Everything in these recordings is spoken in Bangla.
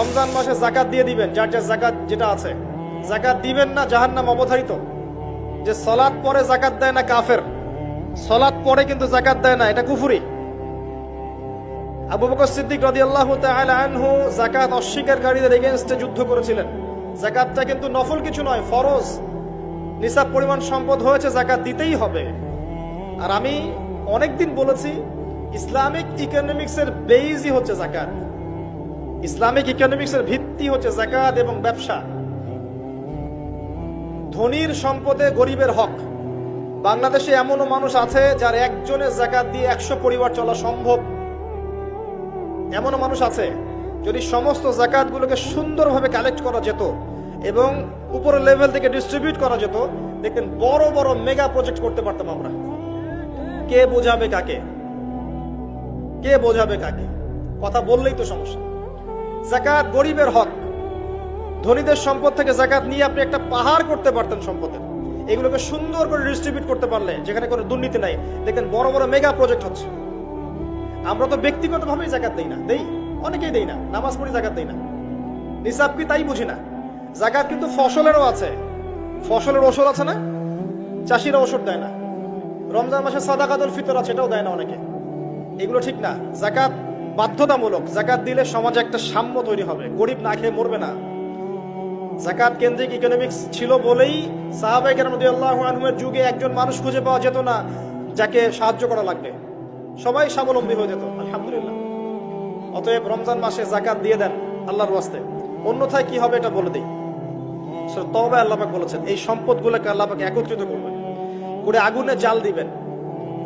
রমজান মাসে জাকাত দিয়ে দিবেন, যার যার জাকাত যেটা আছে। জাকাত দিবেন না, জাহান্নাম অবধারিত। যে সলাদ পরে জাকাত দেয় না কাফের সলাদ পরে কিন্তু জাকাত দেয় না, এটা কুফুরি। আবু বকর সিদ্দিক রাদিয়াল্লাহু তাআলা আনহু যাকাত অস্বীকারীদের এগেইনস্টে যুদ্ধ করেছিলেন। যাকাতটা কিন্তু নফল কিছু নয়, ফরজ। নিসাব পরিমাণ সম্পদ হয়েছে, যাকাত দিতেই হবে। আর আমি অনেকদিন বলেছি, ইসলামিক ইকোনমিক্সের বেইজই হচ্ছে যাকাত। ইসলামিক ইকোনমিক্সের ভিত্তি হচ্ছে যাকাত এবং ব্যবসা। ধনীর সম্পদে গরিবের হক। বাংলাদেশে এমনও মানুষ আছে যার একজনের জাকাত দিয়ে একশো পরিবার চলা সম্ভব। এমনও মানুষ আছে যদি সমস্ত জাকাতগুলোকে সুন্দরভাবে কালেক্ট করা যেত এবং উপরের লেভেল থেকে ডিস্ট্রিবিউট করা যেত, দেখবেন বড় বড় মেগা প্রজেক্ট করতে পারতাম আমরা। কে বোঝাবে কাকে? কে বোঝাবে কাকে? কথা বললেই তো সমস্যা। জাকাত গরিবের হক। ধনীদের সম্পদ থেকে জাকাত নিয়ে আপনি একটা পাহাড় করতে পারতেন সম্পদের। এগুলোকে সুন্দর করে ডিস্ট্রিবিউট করতে পারলে, যেখানে কোনো দুর্নীতি নাই দেখেন বড় বড় মেগা প্রজেক্ট হচ্ছে। আমরা তো ব্যক্তিগতভাবেই জাকাত দেই না, দেই, অনেকেই দেই না, নামাজ পড়ি জাকাত দেই না। নিসাব কি তাই বুঝি না? জাকাত কিন্তু ফসলেরও আছে। ফসলের ওষুধ আছে না? চাষিরা ওষুধ দেয় না। রমজান মাসে সাদা সাদাকাতুল ফিতর আছে এটাও দেয় না অনেকে। এগুলো ঠিক না। জাকাত বাধ্যতামূলক জাকাত দিলে সমাজে একটা সাম্য তৈরি হবে। গরিব না খেয়ে মরবে না। জাকাত কেন্দ্রিক ইকোনমিক্স ছিল বলেই কেরামদের যুগে একজন মানুষ খুঁজে পাওয়া যেত না যাকে সাহায্য করা লাগবে। সবাই স্বাবলম্বী হয়ে যেত, আলহামদুলিল্লাহ। অতএব রমজান মাসে জাকাত দিয়ে দেন আল্লাহর ওয়াস্তে। অন্যথায় কি হবে এটা বলে দিই। তবে আল্লাপাক বলেছেন, এই সম্পদগুলোকে আল্লাপাক একত্রিত করবেন। করে আগুনে জাল দিবেন।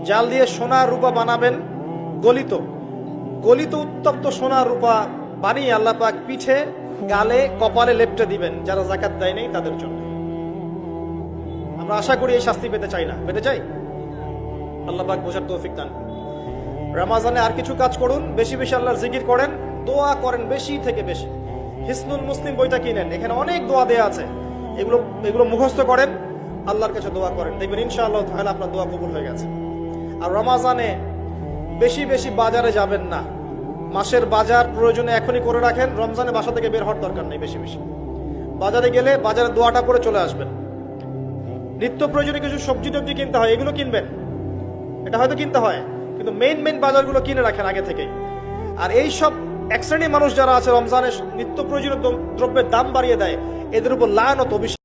জাল দিয়ে সোনা রূপা বানাবেন, গলিত। গলিত উত্তপ্ত সোনা রূপা বানিয়ে আল্লাপাক পিঠে, গালে, কপালে লেপটে দিবেন, যারা জাকাত দেয় নেই তাদের জন্য। আমরা আশা করি এই শাস্তি পেতে চাই না। পেতে চাই? আল্লাহ পাক বোঝার তৌফিক দান রামাজানে আর কিছু কাজ করুন, বেশি বেশি আল্লাহর জিকির করেন, দোয়া করেন বেশি থেকে বেশি। হিসনুল মুসলিম বইটা কিনেন, এখানে অনেক দোয়া দেয়া আছে। এগুলো এগুলো মুখস্থ করেন, আল্লাহর কাছে দোয়া করেন। দেখবেন ইনশাআল্লাহ তাহলে আপনার দোয়া কবুল হয়ে গেছে। আর রমাজানে বেশি বেশি বাজারে যাবেন না। মাসের বাজার প্রয়োজনে এখনই করে রাখেন। রমজানে বাসা থেকে বের হওয়ার দরকার নেই বেশি বেশি। বাজারে গেলে বাজারে দোয়াটা করে চলে আসবেন। নিত্য প্রয়োজনীয় কিছু সবজি টবজি কিনতে হয়, এগুলো কিনবেন। এটা হয়তো কিনতে হয়, কিন্তু মেইন মেইন বাজারগুলো কিনে রাখেন আগে থেকেই। আর এই সব এক মানুষ যারা আছে রমজানের নিত্য প্রয়োজনীয় দ্রব্যের দাম বাড়িয়ে দেয়, এদের উপর লায়নত অভিশাপ